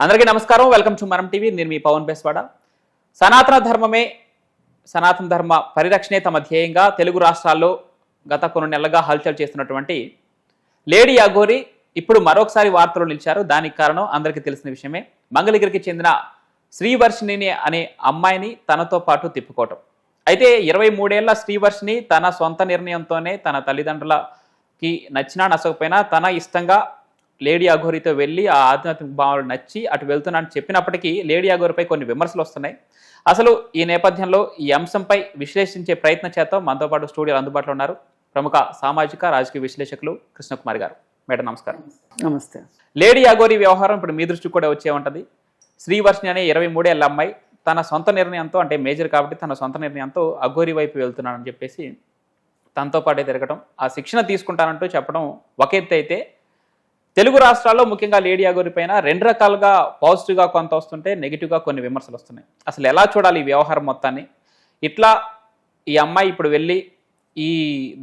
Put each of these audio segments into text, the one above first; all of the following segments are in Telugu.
అందరికీ నమస్కారం. Welcome to Manam TV. నేను మీ పవన్ బెస్వాడ. సనాతన ధర్మమే సనాతన ధర్మ పరిరక్షణే తమ ధ్యేయంగా తెలుగు రాష్ట్రాల్లో గత కొన్ని నెలలుగా హల్చల్ చేస్తున్నటువంటి లేడీ అఘోరి ఇప్పుడు మరొకసారి వార్తలు నిలిచారు. దానికి కారణం అందరికీ తెలిసిన విషయమే. మంగళగిరికి చెందిన శ్రీవర్షిణిని అనే అమ్మాయిని తనతో పాటు తిప్పుకోవటం. అయితే ఇరవై మూడేళ్ళ శ్రీవర్షిణి తన సొంత నిర్ణయంతోనే తన తల్లిదండ్రులకి నచ్చినా నచ్చకపోయినా తన ఇష్టంగా లేడీ అఘోరితో వెళ్ళి ఆ ఆధ్యాత్మిక భావాలు నచ్చి అటు వెళ్తున్నానని చెప్పినప్పటికీ లేడీ అఘోరిపై కొన్ని విమర్శలు వస్తున్నాయి. అసలు ఈ నేపథ్యంలో ఈ అంశంపై విశ్లేషించే ప్రయత్నం చేద్దాం. మనతో పాటు స్టూడియోలో అందుబాటులో ఉన్నారు ప్రముఖ సామాజిక రాజకీయ విశ్లేషకులు కృష్ణకుమార్ గారు. మేడం నమస్కారం. నమస్తే. లేడీ అఘోరి వ్యవహారం ఇప్పుడు మీ దృష్టికి కూడా వచ్చే ఉంటుంది. శ్రీవర్షిని అనే ఇరవై మూడేళ్ళ అమ్మాయి తన సొంత నిర్ణయంతో అంటే మేజర్ కాబట్టి తన సొంత నిర్ణయంతో అఘోరి వైపు వెళ్తున్నానని చెప్పేసి తనతో పాటే తిరగడం ఆ శిక్షణ తీసుకుంటానంటూ చెప్పడం ఒక ఎత్తు అయితే తెలుగు రాష్ట్రాల్లో ముఖ్యంగా లేడీ అగోరి పైన రెండు రకాలుగా పాజిటివ్గా కొంత వస్తుంటే నెగిటివ్గా కొన్ని విమర్శలు వస్తున్నాయి. అసలు ఎలా చూడాలి ఈ వ్యవహారం మొత్తాన్ని? ఇట్లా ఈ అమ్మాయి ఇప్పుడు వెళ్ళి ఈ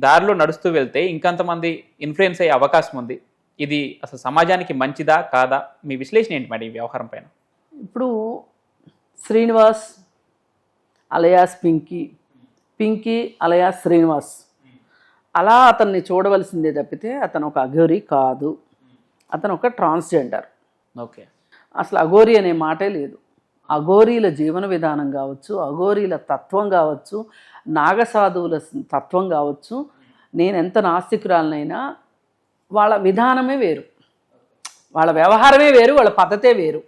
దారిలో నడుస్తూ వెళ్తే ఇంకొంతమంది ఇన్ఫ్లుయెన్స్ అయ్యే అవకాశం ఉంది. ఇది అసలు సమాజానికి మంచిదా కాదా? మీ విశ్లేషణ ఏంటి మేడం ఈ వ్యవహారం పైన? ఇప్పుడు శ్రీనివాస్ అలయాస్ పింకీ పింకీ అలయాస్ శ్రీనివాస్. అలా అతన్ని చూడవలసిందే తప్పితే అతను ఒక అఘోరి కాదు. అతను ఒక ట్రాన్స్జెండర్ ఓకే. అసలు అఘోరి అనే మాటే లేదు. అఘోరీల జీవన విధానం కావచ్చు అఘోరీల తత్వం కావచ్చు నాగసాధువుల తత్వం కావచ్చు నేను ఎంత నాస్తికురాలనైనా వాళ్ళ విధానమే వేరు. వాళ్ళ వ్యవహారమే వేరు వాళ్ళ పద్ధతే వేరు.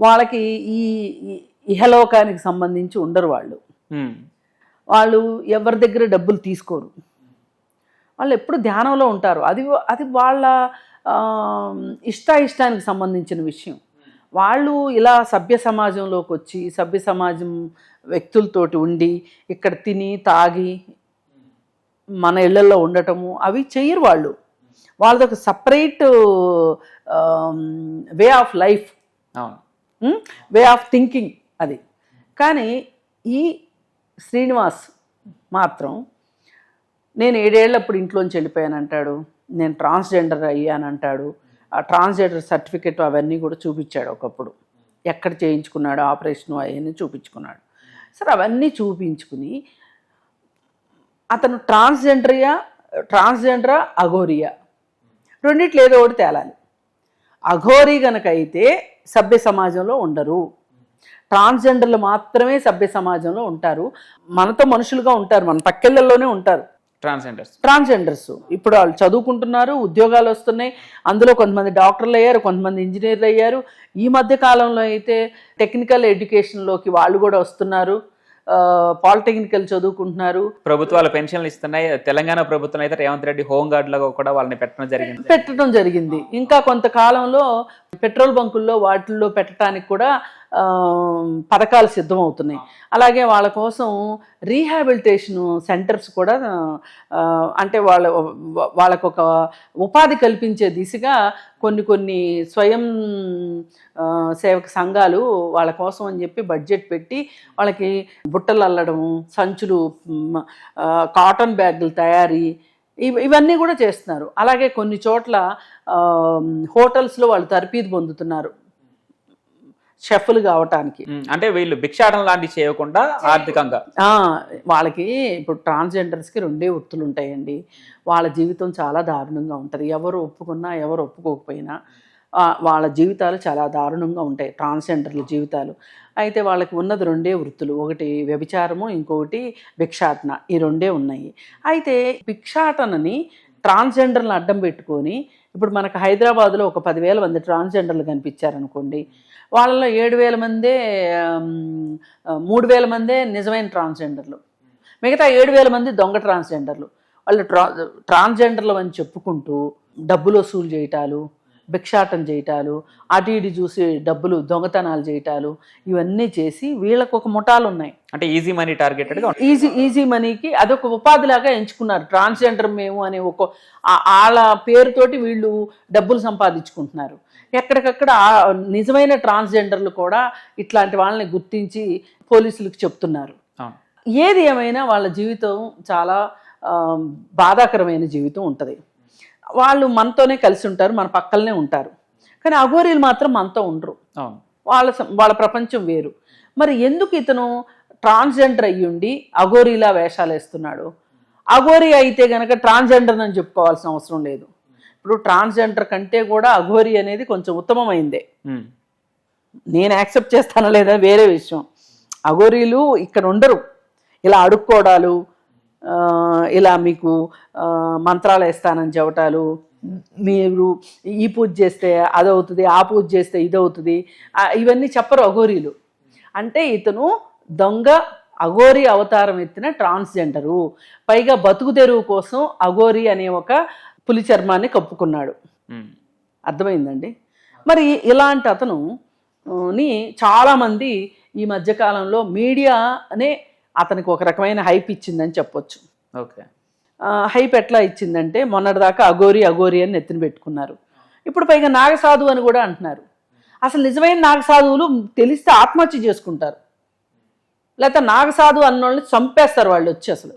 వాళ్ళకి ఈ ఇహలోకానికి సంబంధించి ఉండరు వాళ్ళు. వాళ్ళు ఎవరి దగ్గర డబ్బులు తీసుకోరు. వాళ్ళు ఎప్పుడు ధ్యానంలో ఉంటారు. అది అది వాళ్ళ ఆ, ఇష్టాయిష్టానికి సంబంధించిన విషయం. వాళ్ళు ఇలా సభ్య సమాజంలోకి వచ్చి సభ్య సమాజం వ్యక్తులతోటి ఉండి ఇక్కడ తిని తాగి మన ఇళ్ళలో ఉండటము అవి చెయ్యరు వాళ్ళు. వాళ్ళది ఒక separate way of life. Way of thinking అది. కానీ ఈ శ్రీనివాస్ మాత్రం నేను ఏడేళ్ళప్పుడు ఇంట్లోంచి వెళ్ళిపోయాను అంటాడు నేను ట్రాన్స్జెండర్ అయ్యానంటాడు. ఆ ట్రాన్స్జెండర్ సర్టిఫికెట్ అవన్నీ కూడా చూపించాడు ఒకప్పుడు. ఎక్కడ చేయించుకున్నాడు ఆపరేషన్ అవన్నీ చూపించుకున్నాడు. సరే అవన్నీ చూపించుకుని అతను ట్రాన్స్జెండరియా ట్రాన్స్జెండరా అఘోరియా? రెండిట్లు ఏదో ఒకటి తేలాలి. అఘోరి గనక అయితే సభ్య సమాజంలో ఉండరు. ట్రాన్స్జెండర్లు మాత్రమే సభ్య సమాజంలో ఉంటారు. మనతో మనుషులుగా ఉంటారు మన పక్కెళ్ళల్లోనే ఉంటారు. ట్రాన్స్జెండర్స్ ట్రాన్స్జెండర్స్ ఇప్పుడు వాళ్ళు చదువుకుంటున్నారు ఉద్యోగాలు వస్తున్నాయి. అందులో కొంతమంది డాక్టర్లు అయ్యారు కొంతమంది ఇంజనీర్లు అయ్యారు. ఈ మధ్య కాలంలో అయితే టెక్నికల్ ఎడ్యుకేషన్లోకి వాళ్ళు కూడా వస్తున్నారు. పాలిటెక్నికల్ చదువుకుంటున్నారు. ప్రభుత్వాలు పెన్షన్లు ఇస్తున్నాయి. తెలంగాణ ప్రభుత్వం అయితే రేవంత్ రెడ్డి హోమ్ గార్డ్ లాగా కూడా వాళ్ళని పెట్టడం జరిగింది. పెట్టడం జరిగింది. ఇంకా కొంతకాలంలో పెట్రోల్ బంకుల్లో వాటిల్లో పెట్టడానికి కూడా పథకాలు సిద్ధమవుతున్నాయి. అలాగే వాళ్ళ కోసం రీహాబిలిటేషన్ సెంటర్స్ కూడా అంటే వాళ్ళ వాళ్ళకు ఒక ఉపాధి కల్పించే దిశగా కొన్ని కొన్ని స్వయం సేవక సంఘాలు వాళ్ళ కోసం అని చెప్పి బడ్జెట్ పెట్టి వాళ్ళకి బుట్టలు అల్లడం సంచులు కాటన్ బ్యాగులు తయారీ ఇవన్నీ కూడా చేస్తున్నారు. అలాగే కొన్ని చోట్ల హోటల్స్లో వాళ్ళు తరపీదు పొందుతున్నారు. షెఫ్లు కావటానికి. అంటే వీళ్ళు భిక్షాటన లాంటివి చేయకుండా ఆర్థికంగా. వాళ్ళకి ఇప్పుడు ట్రాన్స్జెండర్స్కి రెండే వృత్తులు ఉంటాయండి వాళ్ళ జీవితం చాలా దారుణంగా ఉంటుంది. ఎవరు ఒప్పుకున్నా ఎవరు ఒప్పుకోకపోయినా వాళ్ళ జీవితాలు చాలా దారుణంగా ఉంటాయి. ట్రాన్స్జెండర్ల జీవితాలు. అయితే వాళ్ళకి ఉన్నది రెండే వృత్తులు. ఒకటి వ్యభిచారము ఇంకొకటి భిక్షాటన. ఈ రెండే ఉన్నాయి. అయితే భిక్షాటనని ట్రాన్స్జెండర్లను అడ్డం పెట్టుకొని ఇప్పుడు మనకు హైదరాబాద్లో ఒక పదివేల మంది ట్రాన్స్జెండర్లు కనిపించారనుకోండి వాళ్ళలో ఏడు వేల మందే మూడు వేల మందే నిజమైన ట్రాన్స్జెండర్లు. మిగతా ఏడు వేల మంది దొంగ ట్రాన్స్జెండర్లు. వాళ్ళు ట్రా ట్రాన్స్జెండర్లు అని చెప్పుకుంటూ డబ్బులు వసూలు చేయటాలు భిక్షాటం చేయటాలు అటు ఇటు చూసి డబ్బులు దొంగతనాలు చేయటాలు ఇవన్నీ చేసి వీళ్ళకు ఒక ముఠాలు ఉన్నాయి అంటే ఈజీ మనీ టార్గెటెడ్గా ఈజీ ఈజీ మనీకి అదొక ఉపాధిలాగా ఎంచుకున్నారు. ట్రాన్స్జెండర్ మేము అనే ఒక వాళ్ళ పేరుతోటి వీళ్ళు డబ్బులు సంపాదించుకుంటున్నారు. ఎక్కడికక్కడ నిజమైన ట్రాన్స్జెండర్లు కూడా ఇట్లాంటి వాళ్ళని గుర్తించి పోలీసులకు చెప్తున్నారు. ఏది ఏమైనా వాళ్ళ జీవితం చాలా బాధాకరమైన జీవితం ఉంటుంది. వాళ్ళు మనతోనే కలిసి ఉంటారు మన పక్కలనే ఉంటారు. కానీ అఘోరీలు మాత్రం మనతో ఉండరు. వాళ్ళ వాళ్ళ ప్రపంచం వేరు. మరి ఎందుకు ఇతను ట్రాన్స్జెండర్ అయ్యుండి అఘోరీలా వేషాలు వేస్తున్నాడు? అఘోరీ అయితే గనక ట్రాన్స్జెండర్ అని చెప్పుకోవాల్సిన అవసరం లేదు. ఇప్పుడు ట్రాన్స్జెండర్ కంటే కూడా అఘోరీ అనేది కొంచెం ఉత్తమమైందే. నేను యాక్సెప్ట్ చేస్తానా లేదా వేరే విషయం. అఘోరీలు ఇక్కడ ఉండరు. ఇలా అడుక్కోవడాలు ఇలా మీకు మంత్రాలు వేస్తానని చెప్పటాలు మీరు ఈ పూజ చేస్తే అదవుతుంది ఆ పూజ చేస్తే ఇదవుతుంది. ఇవన్నీ చెప్పరు అఘోరీలు. అంటే ఇతను దొంగ అఘోరి అవతారం ఎత్తిన ట్రాన్స్జెండరు. పైగా బతుకు తెరువు కోసం అఘోరి అనే ఒక పులి చర్మాన్ని కప్పుకున్నాడు. అర్థమైందండి? మరి ఇలాంటి అతను ని చాలామంది ఈ మధ్యకాలంలో మీడియానే అతనికి ఒక రకమైన హైప్ ఇచ్చిందని చెప్పొచ్చు. ఓకే. హైప్ ఎట్లా ఇచ్చిందంటే మొన్నటిదాకా అఘోరి అఘోరి అని నెత్తిన పెట్టుకున్నారు. ఇప్పుడు పైగా నాగసాధు అని కూడా అంటున్నారు. అసలు నిజమైన నాగసాధువులు తెలిస్తే ఆత్మహత్య చేసుకుంటారు. లేకపోతే నాగసాధు అన్నోళ్ళని చంపేస్తారు వాళ్ళు వచ్చి అసలు.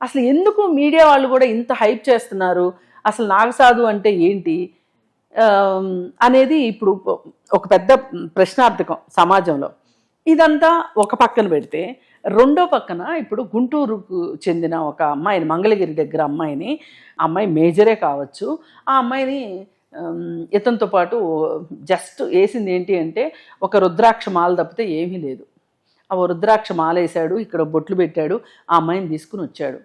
అసలు ఎందుకు మీడియా వాళ్ళు కూడా ఇంత హైప్ చేస్తున్నారు? అసలు నాగసాధు అంటే ఏంటి? అనేది ఇప్పుడు ఒక పెద్ద ప్రశ్నార్థకం సమాజంలో. ఇదంతా ఒక పక్కన పెడితే రెండో పక్కన ఇప్పుడు గుంటూరుకు చెందిన ఒక అమ్మాయిని మంగళగిరి దగ్గర అమ్మాయిని అమ్మాయి మేజరే కావచ్చు. ఆ అమ్మాయిని ఇతనితో పాటు జస్ట్ వేసింది ఏంటి అంటే ఒక రుద్రాక్ష మాల తప్పితే ఏమీ లేదు. ఆ రుద్రాక్ష మాల వేశాడు ఇక్కడ బొట్లు పెట్టాడు ఆ అమ్మాయిని తీసుకుని వచ్చాడు.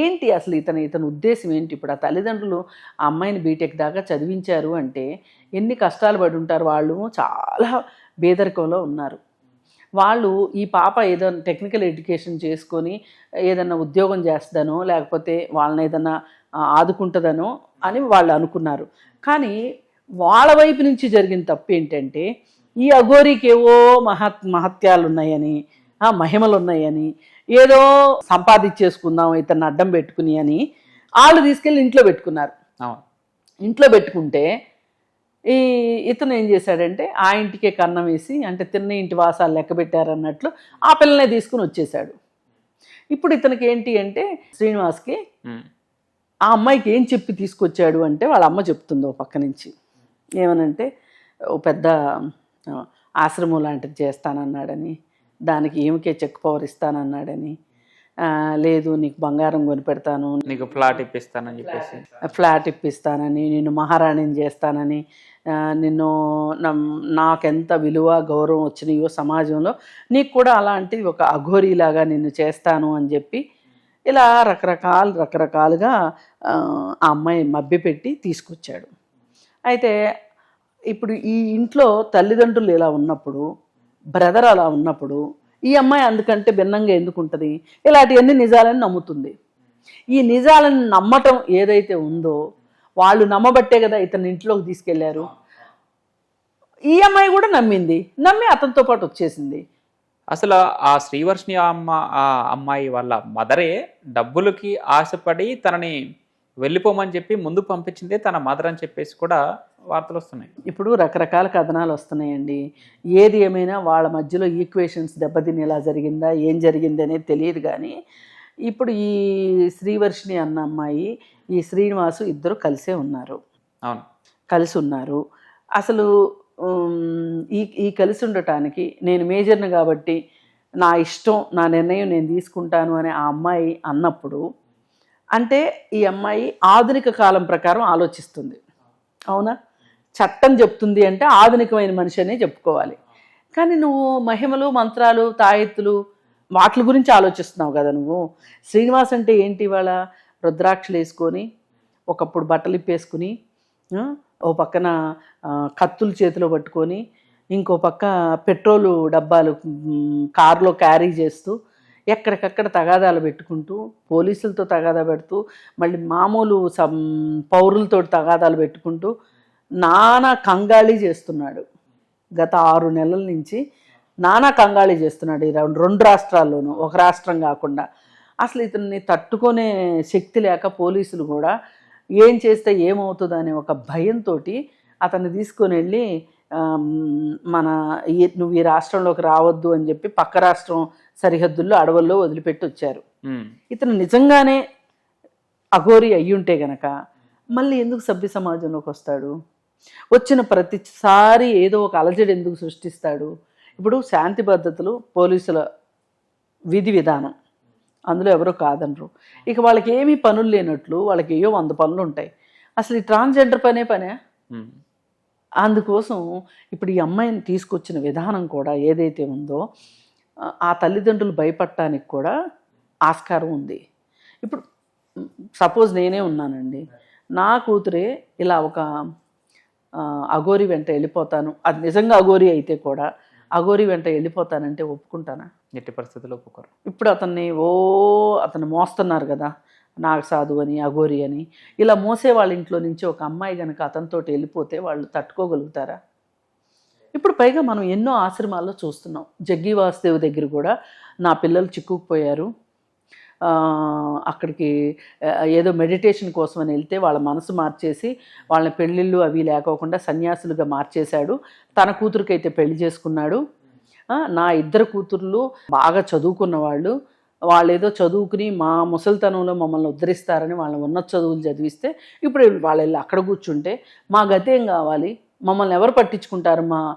ఏంటి అసలు ఇతని ఇతని ఉద్దేశం ఏంటి? ఇప్పుడు ఆ తల్లిదండ్రులు ఆ అమ్మాయిని బీటెక్ దాకా చదివించారు అంటే ఎన్ని కష్టాలు పడి ఉంటారు వాళ్ళు చాలా బేదరికంలో ఉన్నారు. వాళ్ళు ఈ పాప ఏదైనా టెక్నికల్ ఎడ్యుకేషన్ చేసుకొని ఏదన్నా ఉద్యోగం చేస్తుందనో లేకపోతే వాళ్ళని ఏదన్నా ఆ, ఆదుకుంటుందనో అని వాళ్ళు అనుకున్నారు. కానీ వాళ్ళ వైపు నుంచి జరిగిన తప్పు ఏంటంటే ఈ అఘోరికి ఏవో మహత్ మహత్యాలు ఉన్నాయని మహిమలు ఉన్నాయని ఏదో సంపాదించేసుకుందాం ఇతన్ని అడ్డం పెట్టుకుని అని వాళ్ళు తీసుకెళ్ళి ఇంట్లో పెట్టుకున్నారు. ఇంట్లో పెట్టుకుంటే ఈ ఇతను ఏం చేశాడంటే ఆ ఇంటికే కన్నం వేసి అంటే తిన్న ఇంటి వాసాలు లెక్క పెట్టారన్నట్లు ఆ పిల్లనే తీసుకుని వచ్చేసాడు ఇప్పుడు ఇతనికి ఏంటి అంటే శ్రీనివాస్కి. ఆ అమ్మాయికి ఏం చెప్పి తీసుకొచ్చాడు అంటే వాళ్ళ అమ్మ చెప్తుంది ఓ పక్క నుంచి ఏమనంటే ఓ పెద్ద ఆశ్రమం లాంటిది చేస్తానన్నాడని దానికి ఏమికే చెక్ పవర్ ఇస్తానన్నాడని లేదు నీకు బంగారం కొనిపెడతాను నీకు ఫ్లాట్ ఇప్పిస్తానని చెప్పేసి. ఫ్లాట్ ఇప్పిస్తానని నిన్ను మహారాణిని చేస్తానని నిన్ను నాకెంత విలువ గౌరవం వచ్చినాయో సమాజంలో నీకు కూడా అలాంటి ఒక అఘోరీలాగా నిన్ను చేస్తాను అని చెప్పి ఇలా రకరకాలు రకరకాలుగా ఆ ఆ అమ్మాయి మభ్యపెట్టి తీసుకొచ్చాడు. అయితే ఇప్పుడు ఈ ఇంట్లో తల్లిదండ్రులు ఇలా ఉన్నప్పుడు బ్రదర్ అలా ఉన్నప్పుడు ఈ అమ్మాయి అందుకంటే భిన్నంగా ఎందుకు ఉంటుంది ఇలాంటివన్నీ నిజాలని నమ్ముతుంది. ఈ నిజాలను నమ్మటం ఏదైతే ఉందో వాళ్ళు నమ్మబట్టే కదా ఇతని ఇంట్లోకి తీసుకెళ్ళారు. ఈ అమ్మాయి కూడా నమ్మింది. నమ్మి అతనితో పాటు వచ్చేసింది. అసలు ఆ శ్రీవర్షిని అమ్మ ఆ అమ్మాయి వాళ్ళ మదరే డబ్బులకి ఆశపడి తనని వెళ్ళిపోమని చెప్పి ముందు పంపించిందే తన మదర్ అని చెప్పేసి కూడా వార్తలు వస్తున్నాయి ఇప్పుడు రకరకాల కథనాలు వస్తున్నాయండి ఏది ఏమైనా వాళ్ళ మధ్యలో ఈక్వేషన్స్ దెబ్బతిని ఎలా జరిగిందా? ఏం జరిగింది అనేది తెలియదు కానీ ఇప్పుడు ఈ శ్రీవర్షిని అన్న అమ్మాయి ఈ శ్రీనివాసు ఇద్దరు కలిసే ఉన్నారు. అవును. కలిసి ఉన్నారు అసలు ఈ ఈ కలిసి ఉండటానికి నేను మేజర్ని కాబట్టి నా ఇష్టం నా నిర్ణయం నేను తీసుకుంటాను అని ఆ అమ్మాయి అన్నప్పుడు అంటే ఈ అమ్మాయి ఆధునిక కాలం ప్రకారం ఆలోచిస్తుంది. అవునా? చట్టం చెప్తుంది అంటే ఆధునికమైన మనిషి అనే చెప్పుకోవాలి. కానీ నువ్వు మహిమలు మంత్రాలు తాయెత్తులు వాటి గురించి ఆలోచిస్తున్నావు కదా నువ్వు. శ్రీనివాస్ అంటే ఏంటి ఇవాళ? రుద్రాక్షలు వేసుకొని ఒకప్పుడు బట్టలు ఇప్పేసుకుని ఓ పక్కన కత్తులు చేతిలో పట్టుకొని ఇంకో పక్క పెట్రోలు డబ్బాలు కారులో క్యారీ చేస్తూ ఎక్కడికక్కడ తగాదాలు పెట్టుకుంటూ పోలీసులతో తగాదా పెడుతూ మళ్ళీ మామూలు సం పౌరులతో తగాదాలు పెట్టుకుంటూ నానా కంగాళీ చేస్తున్నాడు. గత ఆరు నెలల నుంచి నానా కంగాళీ చేస్తున్నాడు ఈ రెండు రెండు రాష్ట్రాల్లోనూ ఒక రాష్ట్రం కాకుండా. అసలు ఇతన్ని తట్టుకునే శక్తి లేక పోలీసులు కూడా ఏం చేస్తే ఏమవుతుంది అనే ఒక భయంతో అతన్ని తీసుకొని వెళ్ళి మన నువ్వు ఈ రాష్ట్రంలోకి రావద్దు అని చెప్పి పక్క రాష్ట్రం సరిహద్దుల్లో అడవుల్లో వదిలిపెట్టి వచ్చారు. ఇతను నిజంగానే అఘోరి అయ్యుంటే గనక మళ్ళీ ఎందుకు సభ్య సమాజంలోకి వస్తాడు? వచ్చిన ప్రతిసారి ఏదో ఒక అలజడి ఎందుకు సృష్టిస్తాడు? ఇప్పుడు శాంతి పద్ధతులు పోలీసుల విధి విధానం. అందులో ఎవరో కాదనరు. ఇక వాళ్ళకి ఏమీ పనులు లేనట్లు వాళ్ళకి ఏయో వంద పనులు ఉంటాయి. అసలు ఈ ట్రాన్స్జెండర్ పనే పనే. అందుకోసం ఇప్పుడు ఈ అమ్మాయిని తీసుకొచ్చిన విధానం కూడా ఏదైతే ఉందో ఆ- తల్లిదండ్రులు భయపడటానికి కూడా ఆస్కారం ఉంది. ఇప్పుడు సపోజ్ నేనే ఉన్నానండి. నా కూతురే ఇలా ఒక అఘోరి వెంట వెళ్ళిపోతాను. అది నిజంగా అఘోరి అయితే కూడా అఘోరి వెంట వెళ్ళిపోతానంటే ఒప్పుకుంటానా? ఎట్టి పరిస్థితుల్లో ఒప్పుకోరు. ఇప్పుడు అతన్ని ఓ అతను మోస్తున్నారు కదా నాగ సాధు అని అఘోరి అని. ఇలా మోసే వాళ్ళ ఇంట్లో నుంచి ఒక అమ్మాయి కనుక అతనితో వెళ్ళిపోతే వాళ్ళు తట్టుకోగలుగుతారా? ఇప్పుడు పైగా మనం ఎన్నో ఆశ్రమాల్లో చూస్తున్నాం. జగ్గి వాసుదేవ్ దగ్గర కూడా నా పిల్లలు చిక్కుకుపోయారు. అక్కడికి ఏదో మెడిటేషన్ కోసం అని వెళ్తే వాళ్ళ మనసు మార్చేసి వాళ్ళ పెళ్ళిళ్ళు అవి లేకోకుండా సన్యాసులుగా మార్చేశాడు. తన కూతురికైతే పెళ్ళి చేసుకున్నాడు. నా ఇద్దరు కూతుర్లు బాగా చదువుకున్న వాళ్ళు. వాళ్ళు ఏదో చదువుకుని మా ముసలితనంలో మమ్మల్ని ఉద్ధరిస్తారని వాళ్ళని ఉన్నత చదువులు చదివిస్తే ఇప్పుడు వాళ్ళు వెళ్ళి అక్కడ కూర్చుంటే మా గతేం కావాలి? మమ్మల్ని ఎవరు పట్టించుకుంటారు మా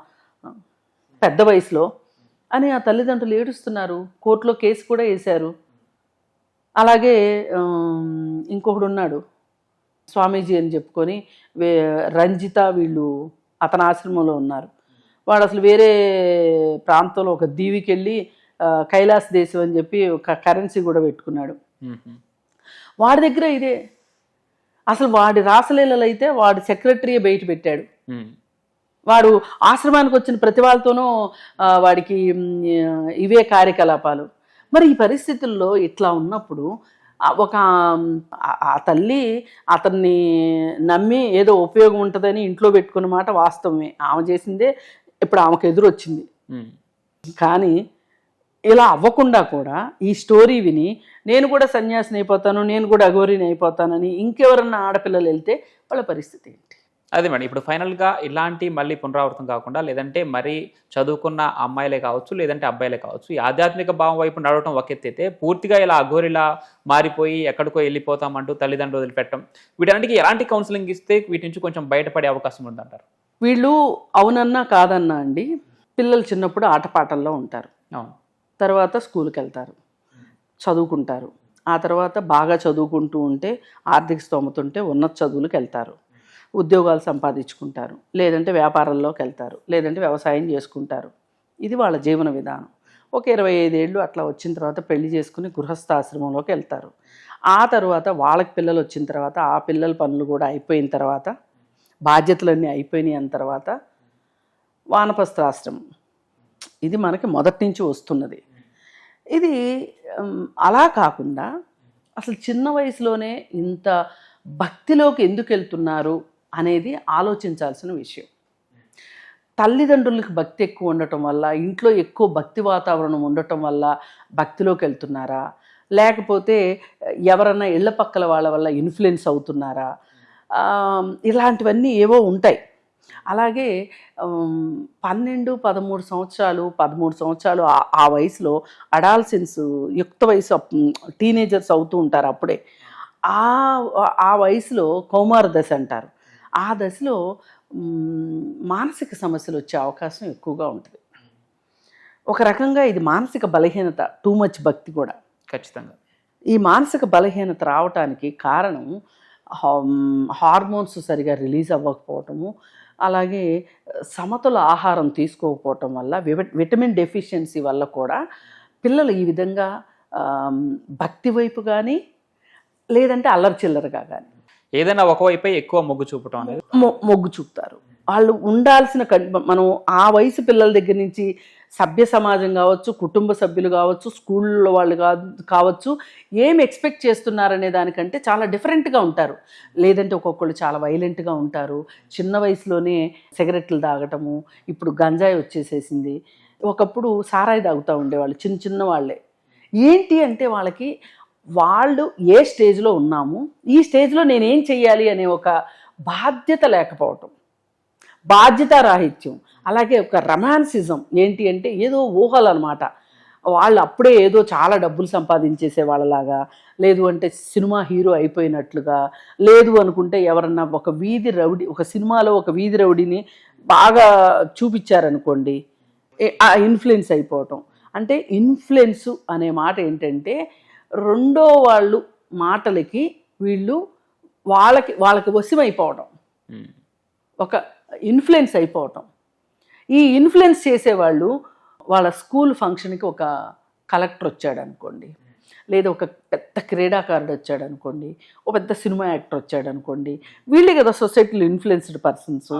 పెద్ద వయసులో. అని ఆ తల్లిదండ్రులు ఏడుస్తున్నారు. కోర్టులో కేసు కూడా వేశారు. అలాగే ఇంకొకడు ఉన్నాడు స్వామీజీ అని చెప్పుకొని వే రంజిత వీళ్ళు అతని ఆశ్రమంలో ఉన్నారు. వాడు అసలు వేరే ప్రాంతంలో ఒక దీవికి వెళ్ళి కైలాస దేశం అని చెప్పి ఒక కరెన్సీ కూడా పెట్టుకున్నాడు. వాడి దగ్గర ఇదే. అసలు వాడి రాసలీలలు అయితే వాడి సెక్రటరీ బయట పెట్టాడు. వాడు ఆశ్రమానికి వచ్చిన ప్రతి వాళ్ళతోనూ వాడికి ఇవే కార్యకలాపాలు. మరి ఈ పరిస్థితుల్లో ఇట్లా ఉన్నప్పుడు ఒక ఆ- తల్లి అతన్ని నమ్మి ఏదో ఉపయోగం ఉంటుందని ఇంట్లో పెట్టుకున్న మాట వాస్తవమే. ఆమె చేసిందే ఇప్పుడు ఆమెకు ఎదురు వచ్చింది. కానీ ఇలా అవ్వకుండా కూడా ఈ స్టోరీ విని నేను కూడా సన్యాసిని అయిపోతాను నేను కూడా అఘోరిని అయిపోతానని ఇంకెవరన్నా ఆడపిల్లలు వెళ్తే వాళ్ళ పరిస్థితి అదే మేడం ఇప్పుడు ఫైనల్గా ఇలాంటి మళ్ళీ పునరావృతం కాకుండా లేదంటే మరి చదువుకున్న అమ్మాయిలే కావచ్చు లేదంటే అబ్బాయిలే కావచ్చు ఈ ఆధ్యాత్మిక భావం వైపు నడవటం ఒక ఎత్తు అయితే పూర్తిగా ఇలా అఘోరిలా మారిపోయి ఎక్కడికో వెళ్ళిపోతామంటూ తల్లిదండ్రులు వదిలిపెట్టడం వీటన్నిటికీ ఎలాంటి కౌన్సిలింగ్ ఇస్తే వీటి నుంచి కొంచెం బయటపడే అవకాశం ఉందంటారు? వీళ్ళు అవునన్నా కాదన్నా అండి పిల్లలు చిన్నప్పుడు ఆటపాటల్లో ఉంటారు. అవును. తర్వాత స్కూల్కి వెళ్తారు చదువుకుంటారు. ఆ తర్వాత బాగా చదువుకుంటూ ఉంటే ఆర్థిక స్తోమత ఉంటే ఉన్నత చదువులకు వెళ్తారు. ఉద్యోగాలు సంపాదించుకుంటారు. లేదంటే వ్యాపారంలోకి వెళ్తారు. లేదంటే వ్యవసాయం చేసుకుంటారు. ఇది వాళ్ళ జీవన విధానం. ఒక ఇరవై ఐదేళ్ళు అట్లా వచ్చిన తర్వాత పెళ్ళి చేసుకుని గృహస్థాశ్రమంలోకి వెళ్తారు. ఆ తర్వాత వాళ్ళకి పిల్లలు వచ్చిన తర్వాత ఆ పిల్లల పనులు కూడా అయిపోయిన తర్వాత బాధ్యతలన్నీ అయిపోయినాయి తర్వాత వానప్రస్థాశ్రమం. ఇది మనకి మొదటి నుంచి వస్తున్నది. ఇది అలా కాకుండా అసలు చిన్న వయసులోనే ఇంత భక్తిలోకి ఎందుకు వెళ్తున్నారు? అనేది ఆలోచించాల్సిన విషయం. తల్లిదండ్రులకు భక్తి ఎక్కువ ఉండటం వల్ల ఇంట్లో ఎక్కువ భక్తి వాతావరణం ఉండటం వల్ల భక్తిలోకి వెళ్తున్నారా? లేకపోతే ఎవరన్నా ఇళ్ళ పక్కల వాళ్ళ వల్ల ఇన్ఫ్లుయెన్స్ అవుతున్నారా? ఇలాంటివన్నీ ఏవో ఉంటాయి. అలాగే పన్నెండు పదమూడు సంవత్సరాలు పదమూడు సంవత్సరాలు ఆ- ఆ వయసులో అడాల్సిన్స్ యుక్త వయసు టీనేజర్స్ అవుతూ ఉంటారు అప్పుడే. ఆ ఆ వయసులో కౌమార దశ అంటారు. ఆ దశలో మానసిక సమస్యలు వచ్చే అవకాశం ఎక్కువగా ఉంటుంది. ఒక రకంగా ఇది మానసిక బలహీనత టూ మచ్ భక్తి కూడా. ఖచ్చితంగా. ఈ మానసిక బలహీనత రావటానికి కారణం హార్మోన్స్ సరిగా రిలీజ్ అవ్వకపోవటము అలాగే సమతుల ఆహారం తీసుకోకపోవటం వల్ల విటమిన్ డెఫిషియన్సీ వల్ల కూడా పిల్లలు ఈ విధంగా భక్తి వైపు కానీ లేదంటే అల్లరి చిల్లరగా కానీ ఏదైనా ఒకవైపే ఎక్కువ మొగ్గు చూపటం అనేది. మొగ్గు చూపుతారు. వాళ్ళు ఉండాల్సిన మనం ఆ వయసు పిల్లల దగ్గర నుంచి సభ్య సమాజం కావచ్చు కుటుంబ సభ్యులు కావచ్చు స్కూల్లో వాళ్ళు కావచ్చు ఏం ఎక్స్పెక్ట్ చేస్తున్నారనే దానికంటే చాలా డిఫరెంట్గా ఉంటారు. లేదంటే ఒక్కొక్కళ్ళు చాలా వైలెంట్గా ఉంటారు. చిన్న వయసులోనే సిగరెట్లు తాగటము ఇప్పుడు గంజాయి వచ్చేసేసింది. ఒకప్పుడు సారాయి తాగుతూ ఉండేవాళ్ళు చిన్న చిన్న వాళ్ళే ఏంటి అంటే వాళ్ళకి వాళ్ళు ఏ స్టేజ్లో ఉన్నాము ఈ స్టేజ్లో నేనేం చెయ్యాలి అనే ఒక బాధ్యత లేకపోవటం బాధ్యతారాహిత్యం అలాగే ఒక రొమాన్సిజం ఏంటి అంటే ఏదో ఊహలు అనమాట వాళ్ళు అప్పుడే ఏదో చాలా డబ్బులు సంపాదించేసే వాళ్ళలాగా లేదు అంటే సినిమా హీరో అయిపోయినట్లుగా లేదు అనుకుంటే ఎవరన్నా ఒక వీధి రౌడీ ఒక సినిమాలో ఒక వీధి రౌడీని బాగా చూపించారనుకోండి ఆ ఇన్ఫ్లుయెన్స్ అయిపోవటం. అంటే ఇన్ఫ్లుయెన్స్ అనే మాట ఏంటంటే రెండో వాళ్ళు మాటలకి వీళ్ళు వాళ్ళకి వాళ్ళకి వశమైపోవడం. ఒక ఇన్ఫ్లుయెన్స్ అయిపోవటం. ఈ ఇన్ఫ్లుయెన్స్ చేసేవాళ్ళు వాళ్ళ స్కూల్ ఫంక్షన్కి ఒక కలెక్టర్ వచ్చాడు అనుకోండి లేదా ఒక పెద్ద క్రీడాకారుడు వచ్చాడు అనుకోండి ఒక పెద్ద సినిమా యాక్టర్ వచ్చాడు అనుకోండి వీళ్ళే కదా సొసైటీలో ఇన్ఫ్లుయెన్స్డ్ పర్సన్స్.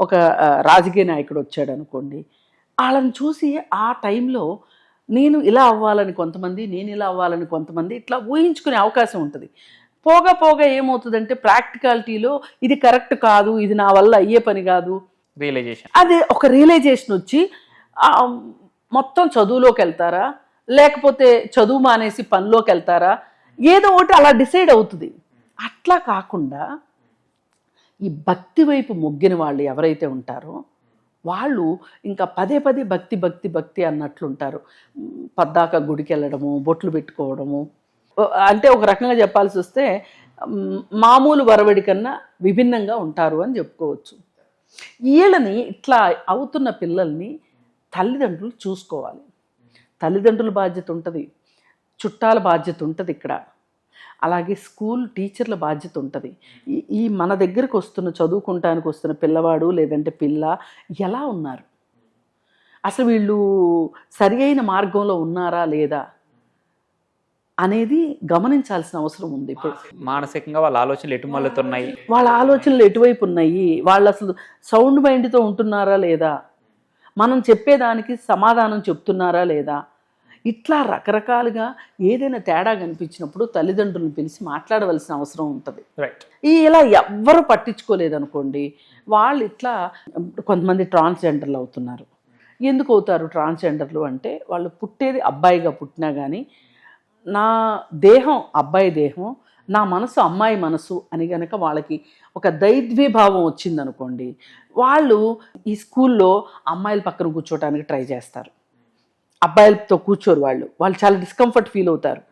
ఒక రాజకీయ నాయకుడు వచ్చాడు అనుకోండి వాళ్ళని చూసి ఆ టైంలో నేను ఇలా అవ్వాలని కొంతమంది నేను ఇలా అవ్వాలని కొంతమంది ఇట్లా ఊహించుకునే అవకాశం ఉంటుంది. పోగా పోగా ఏమవుతుందంటే ప్రాక్టికాలిటీలో ఇది కరెక్ట్ కాదు ఇది నా వల్ల అయ్యే పని కాదు. రియలైజేషన్. అదే ఒక రియలైజేషన్ వచ్చి మొత్తం చదువులోకి వెళ్తారా? లేకపోతే చదువు మానేసి పనిలోకి వెళ్తారా? ఏదో ఒకటి అలా డిసైడ్ అవుతుంది. అట్లా కాకుండా ఈ భక్తి వైపు మొగ్గిన వాళ్ళు ఎవరైతే ఉంటారో వాళ్ళు ఇంకా పదే పదే భక్తి భక్తి భక్తి అన్నట్లుంటారు. పద్దాక గుడికి వెళ్ళడము బొట్లు పెట్టుకోవడము. అంటే ఒక రకంగా చెప్పాల్సి వస్తే మామూలు వరవడి కన్నా విభిన్నంగా ఉంటారు అని చెప్పుకోవచ్చు. వీళ్ళని ఇట్లా అవుతున్న పిల్లల్ని తల్లిదండ్రులు చూసుకోవాలి. తల్లిదండ్రుల బాధ్యత ఉంటుంది. చుట్టాల బాధ్యత ఉంటుంది ఇక్కడ. అలాగే స్కూల్ టీచర్ల బాధ్యత ఉంటుంది. ఈ ఈ మన దగ్గరకు వస్తున్న చదువుకుంటానికి వస్తున్న పిల్లవాడు లేదంటే పిల్ల ఎలా ఉన్నారు? అసలు వీళ్ళు సరి అయిన మార్గంలో ఉన్నారా లేదా అనేది గమనించాల్సిన అవసరం ఉంది ఇప్పుడు. మానసికంగా వాళ్ళ ఆలోచనలు ఎటు మళ్ళుతున్నాయి? వాళ్ళ ఆలోచనలు ఎటువైపు ఉన్నాయి? వాళ్ళు అసలు సౌండ్ మైండ్తో ఉంటున్నారా లేదా? మనం చెప్పేదానికి సమాధానం చెప్తున్నారా లేదా? ఇట్లా రకరకాలుగా ఏదైనా తేడా కనిపించినప్పుడు తల్లిదండ్రులను పిలిచి మాట్లాడవలసిన అవసరం ఉంటుంది. రైట్ ఈ ఇలా ఎవ్వరు పట్టించుకోలేదనుకోండి వాళ్ళు ఇట్లా కొంతమంది ట్రాన్స్జెండర్లు అవుతున్నారు. ఎందుకు అవుతారు ట్రాన్స్జెండర్లు అంటే వాళ్ళు పుట్టేది అబ్బాయిగా పుట్టినా కానీ నా దేహం అబ్బాయి దేహం నా మనసు అమ్మాయి మనసు అని గనక వాళ్ళకి ఒక దైద్వీభావం వచ్చిందనుకోండి వాళ్ళు ఈ స్కూల్లో అమ్మాయిల పక్కన కూర్చోవడానికి ట్రై చేస్తారు. అబ్బాయిలతో కూర్చోరు వాళ్ళు. వాళ్ళు చాలా డిస్కంఫర్ట్ ఫీల్ అవుతారు.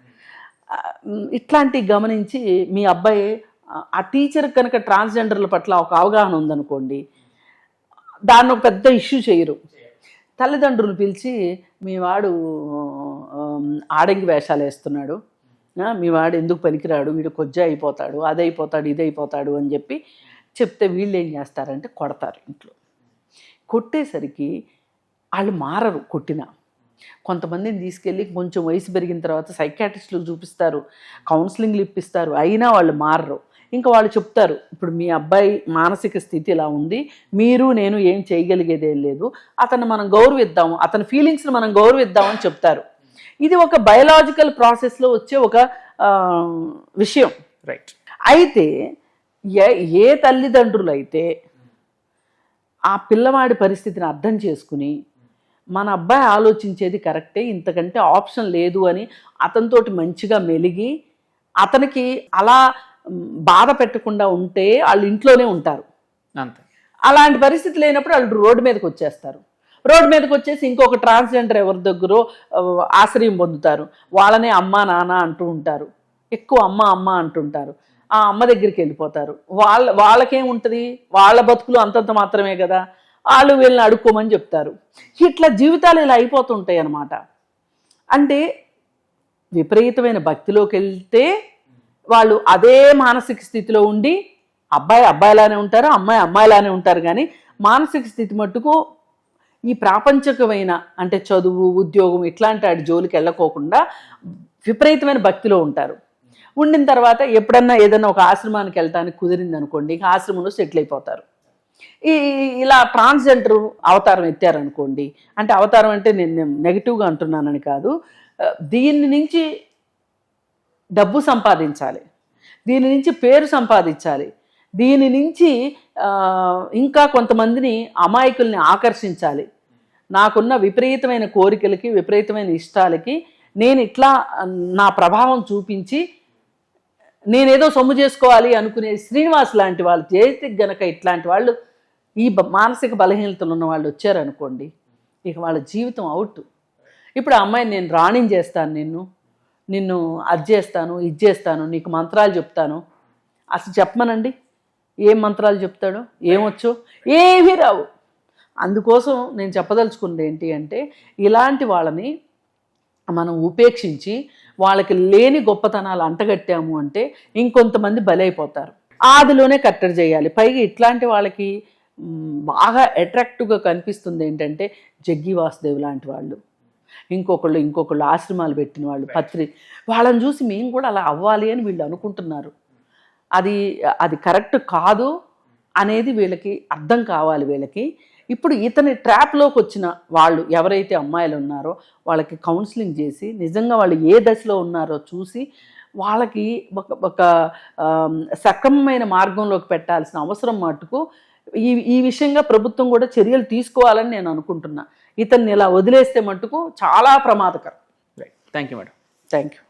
ఇట్లాంటివి గమనించి మీ అబ్బాయి ఆ- టీచర్ కనుక ట్రాన్స్జెండర్ల పట్ల ఒక అవగాహన ఉందనుకోండి దాన్ని ఒక పెద్ద ఇష్యూ చేయరు. తల్లిదండ్రులు పిలిచి మీ వాడు ఆడంగి వేషాలు వేస్తున్నాడు. మీ వాడు ఎందుకు పనికిరాడు? వీడు కొజ్జ అయిపోతాడు అది అయిపోతాడు ఇది అయిపోతాడు అని చెప్పి చెప్తే వీళ్ళు ఏం చేస్తారంటే కొడతారు ఇంట్లో. కొట్టేసరికి వాళ్ళు మారరు కొట్టిన. కొంతమందిని తీసుకెళ్ళి కొంచెం వయసు పెరిగిన తర్వాత సైకాట్రిస్టులకు చూపిస్తారు కౌన్సిలింగ్లు ఇప్పిస్తారు. అయినా వాళ్ళు మారరు. ఇంకా వాళ్ళు చెప్తారు ఇప్పుడు మీ అబ్బాయి మానసిక స్థితి ఇలా ఉంది మీరు నేను ఏం చేయగలిగేది లేదు. అతన్ని మనం గౌరవిద్దాము అతని ఫీలింగ్స్ని మనం గౌరవిద్దామని చెప్తారు. ఇది ఒక బయలాజికల్ ప్రాసెస్లో వచ్చే ఒక విషయం. రైట్ అయితే ఏ ఏ తల్లిదండ్రులు అయితే ఆ పిల్లవాడి పరిస్థితిని అర్థం చేసుకుని మన అబ్బాయి ఆలోచించేది కరెక్టే ఇంతకంటే ఆప్షన్ లేదు అని అతనితోటి మంచిగా మెలిగి అతనికి అలా బాధ పెట్టకుండా ఉంటే వాళ్ళు ఇంట్లోనే ఉంటారు. అంతే. అలాంటి పరిస్థితి లేనప్పుడు వాళ్ళు రోడ్డు మీదకి వచ్చేస్తారు. రోడ్డు మీదకి వచ్చేసి ఇంకొక ట్రాన్స్జెండర్ ఎవరి దగ్గర ఆశ్రయం పొందుతారు. వాళ్ళనే అమ్మ నాన్న అంటూ ఉంటారు. ఎక్కువ అమ్మ అమ్మ అంటుంటారు ఆ అమ్మ దగ్గరికి వెళ్ళిపోతారు. వాళ్ళ వాళ్ళకేముంటుంది వాళ్ళ బతుకులు అంతంత మాత్రమే కదా. వాళ్ళు వీళ్ళని అడుక్కోమని చెప్తారు. ఇట్లా జీవితాలు ఇలా అయిపోతుంటాయి అన్నమాట. అంటే విపరీతమైన భక్తిలోకి వెళ్తే వాళ్ళు అదే మానసిక స్థితిలో ఉండి అబ్బాయి అబ్బాయిలానే ఉంటారు అమ్మాయి అమ్మాయిలానే ఉంటారు కానీ మానసిక స్థితి మట్టుకు ఈ ప్రాపంచకమైన అంటే చదువు ఉద్యోగం ఇట్లాంటి వాటి జోలికి వెళ్ళకోకుండా విపరీతమైన భక్తిలో ఉంటారు. ఉండిన తర్వాత ఎప్పుడన్నా ఏదైనా ఒక ఆశ్రమానికి వెళ్తానికి కుదిరింది అనుకోండి ఇంకా ఆశ్రమంలో సెటిల్ అయిపోతారు. ఈ ఇలా ట్రాన్స్జెండర్ అవతారం ఎత్తారనుకోండి అంటే అవతారం అంటే నేను నెగిటివ్గా అంటున్నానని కాదు దీని నుంచి డబ్బు సంపాదించాలి దీని నుంచి పేరు సంపాదించాలి దీని నుంచి ఇంకా కొంతమందిని అమాయకుల్ని ఆకర్షించాలి. నాకున్న విపరీతమైన కోరికలకి విపరీతమైన ఇష్టాలకి నేను ఇట్లా నా ప్రభావం చూపించి నేనేదో సొమ్ము చేసుకోవాలి అనుకునే శ్రీనివాస్ లాంటి వాళ్ళు చేతికి గనక ఇట్లాంటి వాళ్ళు ఈ బ- మానసిక బలహీనతలు ఉన్న వాళ్ళు వచ్చారనుకోండి ఇక వాళ్ళ జీవితం అవుట్ ఇప్పుడు ఆ అమ్మాయిని నేను రాణించేస్తాను నిన్ను నిన్ను అది చేస్తాను ఇది చేస్తాను నీకు మంత్రాలు చెప్తాను. అసలు చెప్పమనండి? ఏం మంత్రాలు చెప్తాడు? ఏమొచ్చు? ఏమీ రావు. అందుకోసం నేను చెప్పదలుచుకుంది ఏంటి అంటే ఇలాంటి వాళ్ళని మనం ఉపేక్షించి వాళ్ళకి లేని గొప్పతనాలు అంటగట్టాము అంటే ఇంకొంతమంది బలైపోతారు. ఆదిలోనే కట్టడి చేయాలి. పైగా ఇట్లాంటి వాళ్ళకి బాగా అట్రాక్టివ్గా కనిపిస్తుంది ఏంటంటే జగ్గి వాసుదేవ్ లాంటి వాళ్ళు. ఇంకొకళ్ళు ఇంకొకళ్ళు ఆశ్రమాలు పెట్టిన వాళ్ళు పత్రి. వాళ్ళని చూసి మేము కూడా అలా అవ్వాలి అని వీళ్ళు అనుకుంటున్నారు. అది అది కరెక్ట్ కాదు అనేది వీళ్ళకి అర్థం కావాలి వీళ్ళకి. ఇప్పుడు ఇతని ట్రాప్లోకి వచ్చిన వాళ్ళు ఎవరైతే అమ్మాయిలు ఉన్నారో వాళ్ళకి కౌన్సిలింగ్ చేసి నిజంగా వాళ్ళు ఏ దశలో ఉన్నారో చూసి వాళ్ళకి ఒక ఒక సక్రమమైన మార్గంలోకి పెట్టాల్సిన అవసరం మటుకు ఈ ఈ విషయంగా ప్రభుత్వం కూడా చర్యలు తీసుకోవాలని నేను అనుకుంటున్నా. ఇతన్ని ఇలా వదిలేస్తే మటుకు చాలా ప్రమాదకరం. Right thank you madam thank you